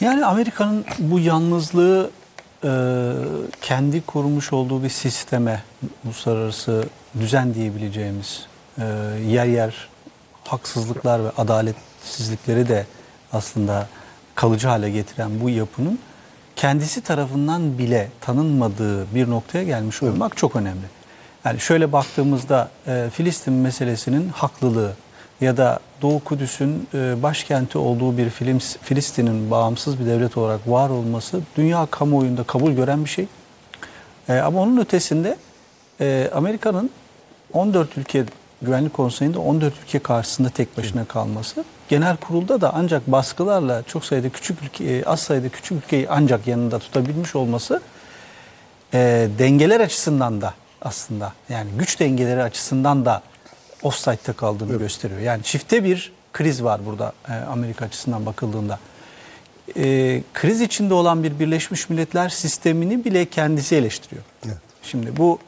Yani Amerika'nın bu yalnızlığı e, kendi kurmuş olduğu bir sisteme, uluslararası düzen diyebileceğimiz e, yer yer haksızlıklar ve adaletsizlikleri de aslında kalıcı hale getiren bu yapının kendisi tarafından bile tanınmadığı bir noktaya gelmiş olmak çok önemli. Yani şöyle baktığımızda e, Filistin meselesinin haklılığı ya da Doğu Kudüs'ün e, başkenti olduğu bir film, Filistin'in bağımsız bir devlet olarak var olması dünya kamuoyunda kabul gören bir şey. E, ama onun ötesinde e, Amerika'nın 14 ülke Güvenlik Konseyi'nde 14 ülke karşısında tek başına kalması, genel kurulda da ancak baskılarla çok sayıda küçük ülke, az sayıda küçük ülkeyi ancak yanında tutabilmiş olması e, dengeler açısından da aslında yani güç dengeleri açısından da offside'de kaldığını evet. gösteriyor. Yani çifte bir kriz var burada e, Amerika açısından bakıldığında. E, kriz içinde olan bir Birleşmiş Milletler sistemini bile kendisi eleştiriyor. Evet. Şimdi bu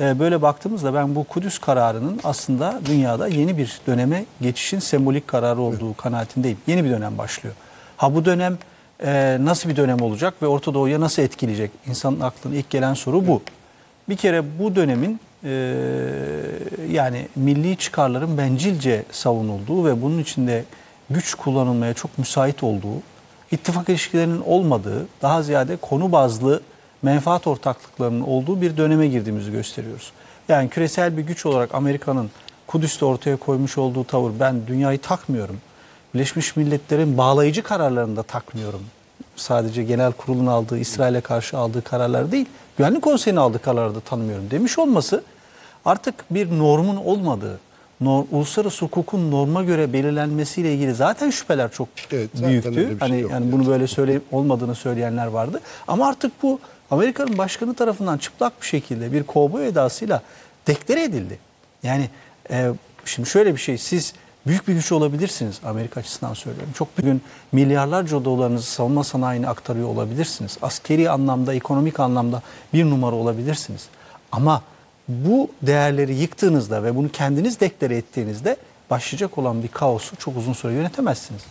e, böyle baktığımızda ben bu Kudüs kararının aslında dünyada yeni bir döneme geçişin sembolik kararı olduğu evet. kanaatindeyim. Yeni bir dönem başlıyor. Ha bu dönem e, nasıl bir dönem olacak ve Orta Doğu'ya nasıl etkileyecek? İnsanın aklına ilk gelen soru bu. Bir kere bu dönemin e, yani milli çıkarların bencilce savunulduğu ve bunun içinde güç kullanılmaya çok müsait olduğu, ittifak ilişkilerinin olmadığı, daha ziyade konu bazlı menfaat ortaklıklarının olduğu bir döneme girdiğimizi gösteriyoruz. Yani küresel bir güç olarak Amerika'nın Kudüs'te ortaya koymuş olduğu tavır ben dünyayı takmıyorum. Birleşmiş Milletler'in bağlayıcı kararlarını da takmıyorum. Sadece genel kurulun aldığı, İsrail'e karşı aldığı kararlar değil, Güvenlik Konseyi'nin aldığı kararları da tanımıyorum demiş olması artık bir normun olmadığı, nor, uluslararası hukukun norma göre belirlenmesiyle ilgili zaten şüpheler çok evet, büyüktü. Şey hani yok. yani bunu böyle söyle olmadığını söyleyenler vardı. Ama artık bu Amerika'nın başkanı tarafından çıplak bir şekilde bir kovboy edasıyla deklare edildi. Yani e, şimdi şöyle bir şey siz büyük bir güç olabilirsiniz Amerika açısından söylüyorum. Çok bugün milyarlarca dolarınızı savunma sanayine aktarıyor olabilirsiniz. Askeri anlamda, ekonomik anlamda bir numara olabilirsiniz. Ama bu değerleri yıktığınızda ve bunu kendiniz deklare ettiğinizde başlayacak olan bir kaosu çok uzun süre yönetemezsiniz.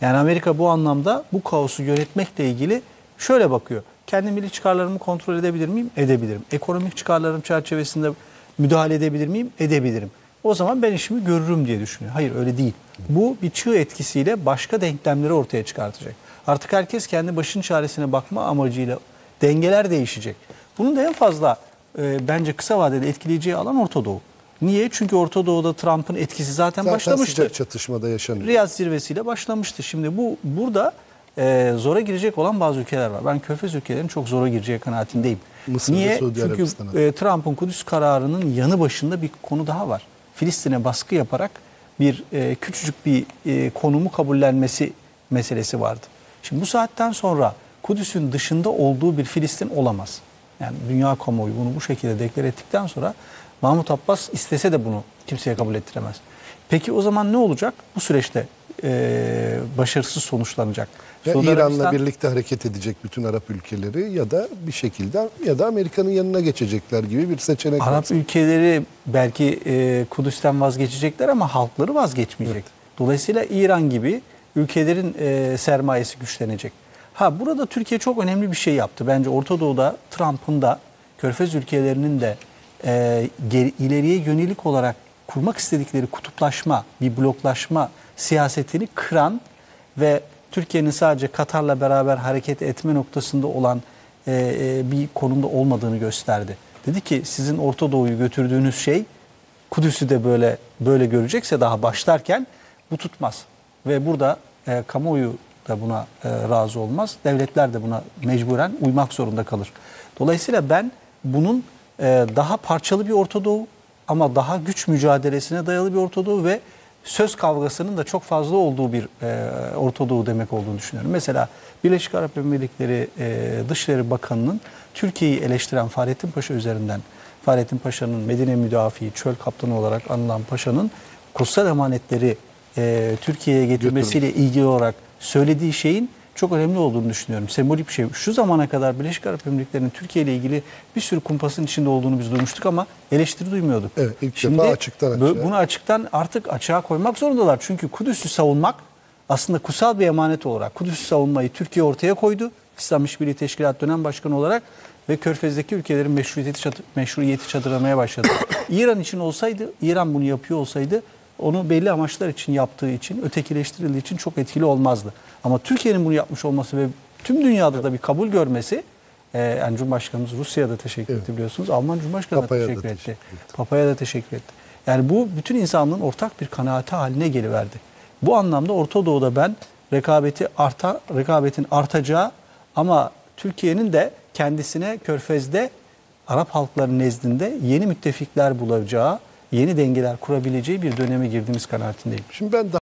Yani Amerika bu anlamda bu kaosu yönetmekle ilgili şöyle bakıyor. Kendi milli çıkarlarımı kontrol edebilir miyim? Edebilirim. Ekonomik çıkarlarım çerçevesinde müdahale edebilir miyim? Edebilirim. O zaman ben işimi görürüm diye düşünüyor. Hayır öyle değil. Bu bir çığ etkisiyle başka denklemleri ortaya çıkartacak. Artık herkes kendi başın çaresine bakma amacıyla dengeler değişecek. Bunun da en fazla e, bence kısa vadede etkileyeceği alan Orta Doğu. Niye? Çünkü Orta Doğu'da Trump'ın etkisi zaten, zaten başlamıştı. Zaten çatışmada yaşanıyor. Riyad zirvesiyle başlamıştı. Şimdi bu burada e, zora girecek olan bazı ülkeler var. Ben Körfez ülkelerinin çok zora gireceği kanaatindeyim. Mısır Niye? Çünkü e, Trump'ın Kudüs kararının yanı başında bir konu daha var. Filistin'e baskı yaparak bir e, küçücük bir e, konumu kabullenmesi meselesi vardı. Şimdi bu saatten sonra Kudüs'ün dışında olduğu bir Filistin olamaz. Yani dünya kamuoyu bunu bu şekilde deklar ettikten sonra Mahmut Abbas istese de bunu kimseye kabul ettiremez. Peki o zaman ne olacak? Bu süreçte e, başarısız sonuçlanacak. Ya İran'la birlikte hareket edecek bütün Arap ülkeleri ya da bir şekilde ya da Amerika'nın yanına geçecekler gibi bir seçenek Arap var. ülkeleri belki e, Kudüs'ten vazgeçecekler ama halkları vazgeçmeyecek. Evet. Dolayısıyla İran gibi ülkelerin e, sermayesi güçlenecek. Ha burada Türkiye çok önemli bir şey yaptı. Bence Orta Doğu'da Trump'ın da Körfez ülkelerinin de e, geri, ileriye yönelik olarak kurmak istedikleri kutuplaşma, bir bloklaşma siyasetini kıran ve Türkiye'nin sadece Katar'la beraber hareket etme noktasında olan e, e, bir konumda olmadığını gösterdi. Dedi ki sizin Orta Doğu'yu götürdüğünüz şey Kudüs'ü de böyle böyle görecekse daha başlarken bu tutmaz. Ve burada e, kamuoyu da buna e, razı olmaz. Devletler de buna mecburen uymak zorunda kalır. Dolayısıyla ben bunun e, daha parçalı bir Orta Doğu ama daha güç mücadelesine dayalı bir Orta Doğu ve söz kavgasının da çok fazla olduğu bir e, Orta Doğu demek olduğunu düşünüyorum. Mesela Birleşik Arap Emirlikleri e, Dışişleri Bakanı'nın Türkiye'yi eleştiren Fahrettin Paşa üzerinden Fahrettin Paşa'nın Medine müdafi, çöl kaptanı olarak anılan Paşa'nın kutsal emanetleri e, Türkiye'ye getirmesiyle ilgili olarak söylediği şeyin çok önemli olduğunu düşünüyorum. Sembolik bir şey. Şu zamana kadar Birleşik Arap Emirlikleri'nin Türkiye ile ilgili bir sürü kumpasın içinde olduğunu biz duymuştuk ama eleştiri duymuyorduk. Evet ilk Şimdi defa açıktan açığa. Bunu açıktan artık açığa koymak zorundalar. Çünkü Kudüs'ü savunmak aslında kutsal bir emanet olarak Kudüs'ü savunmayı Türkiye ortaya koydu. İslam İşbirliği Teşkilatı dönem başkanı olarak ve Körfez'deki ülkelerin meşruiyeti, çatı, meşruiyeti çadırlamaya başladı. İran için olsaydı, İran bunu yapıyor olsaydı onu belli amaçlar için yaptığı için, ötekileştirildiği için çok etkili olmazdı. Ama Türkiye'nin bunu yapmış olması ve tüm dünyada da bir kabul görmesi, e, yani Cumhurbaşkanımız Rusya'ya da teşekkür etti biliyorsunuz. Alman Cumhurbaşkanı da Papa'ya da teşekkür etti. teşekkür etti. Papa'ya da teşekkür etti. Yani bu bütün insanlığın ortak bir kanaati haline geliverdi. Bu anlamda Orta Doğu'da ben rekabeti arta, rekabetin artacağı ama Türkiye'nin de kendisine Körfez'de Arap halkları nezdinde yeni müttefikler bulacağı, yeni dengeler kurabileceği bir döneme girdiğimiz kanaatindeyim. Şimdi ben